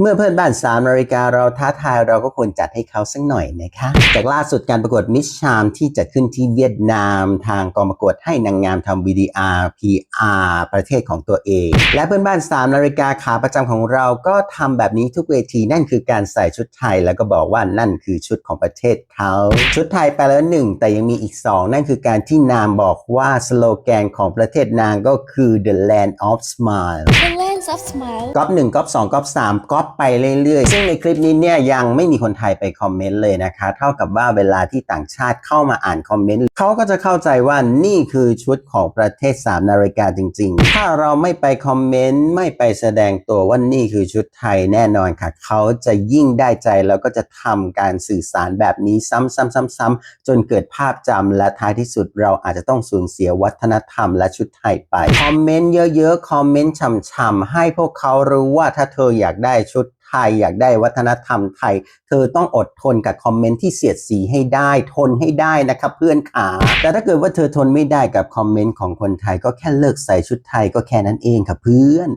เมื่อเพื่อนบ้าน3นาฬิกาเราท้าทายเราก็ควรจัดให้เขาสักหน่อยนะคะ จากล่าสุดการประกวดมิชชามที่จัดขึ้นที่เวียดนามทางกองประกวดให้นางงามทำ VDR PR ประเทศของตัวเอง และเพื่อนบ้าน3นาฬิกาขาประจำของเราก็ทำแบบนี้ทุกเวทีนั่นคือการใส่ชุดไทยแล้วก็บอกว่านั่นคือชุดของประเทศเขาชุดไทยไปแล้วหนึ่งแต่ยังมีอีกสองนั่นคือการที่นามบอกว่าสโลแกนของประเทศนางก็คือ the land of smile The Lands of Smile ก๊อปหนึ่งก๊อปสองก๊อปสามก๊อปไปเรื่อยๆ ซึ่งในคลิปนี้เนี่ยยังไม่มีคนไทยไปคอมเมนต์เลยนะคะ เท่ากับว่าเวลาที่ต่างชาติเข้ามาอ่านคอมเมนต์เขาก็จะเข้าใจว่านี่คือชุดของประเทศ3นาฬิกาจริง ๆ ถ้าเราไม่ไปคอมเมนต์ไม่ไปแสดงตัวว่านี่คือชุดไทยแน่นอนค่ะ เขาจะยิ่งได้ใจแล้วก็จะทำการสื่อสารแบบนี้ซ้ำๆๆ ๆ จนเกิดภาพจำและท้ายที่สุดเราอาจจะต้องสูญเสียวัฒนธรรมและชุดไทยไปคอมเมนต์เยอะๆคอมเมนต์ช่ำๆให้พวกเขารู้ว่าถ้าเธออยากได้ชุดไทย อยากได้วัฒนธรรมไทย เธอต้องอดทนกับคอมเมนต์ที่เสียดสีให้ได้ ทนให้ได้นะครับเพื่อนขาแต่ถ้าเกิดว่าเธอทนไม่ได้กับคอมเมนต์ของคนไทย ก็แค่เลิกใส่ชุดไทยก็แค่นั้นเองค่ะเพื่อน